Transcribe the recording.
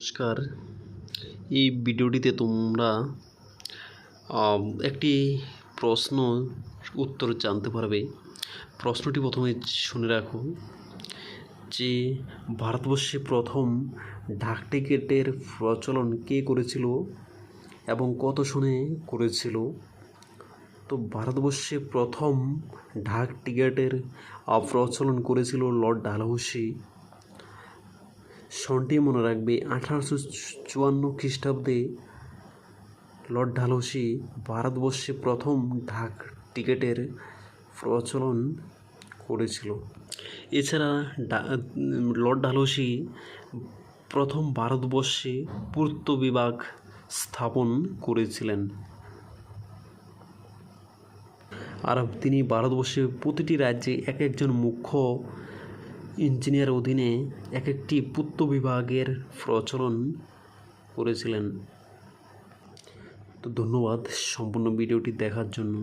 নমস্কার। এই ভিডিওটিতে তোমরা একটি প্রশ্ন উত্তর জানতে পারবে। প্রশ্নটি প্রথমে শুনে রাখো যে, ভারতবর্ষে প্রথম ডাক টিকিটের প্রচলন কে করেছিল এবং কত সনে করেছিল? তো ভারতবর্ষে প্রথম ডাক টিকিটের প্রচলন করেছিল লর্ড ডালহৌসি। সনটি মনে রাখবে, আঠারোশো চুয়ান্ন খ্রিস্টাব্দে লর্ড ডালহৌসি ভারতবর্ষে প্রথম ডাক টিকিটের প্রচলন করেছিল। এছাড়া লর্ড ডালহৌসি প্রথম ভারতবর্ষে পূর্ত বিভাগ স্থাপন করেছিলেন। আর তিনি ভারতবর্ষে প্রতিটি রাজ্যে এক একজন মুখ্য ইঞ্জিনিয়ার অধীনে এক একটি পুত্র বিভাগের প্রচলন করেছিলেন। তো ধন্যবাদ সম্পূর্ণ ভিডিওটি দেখার জন্য।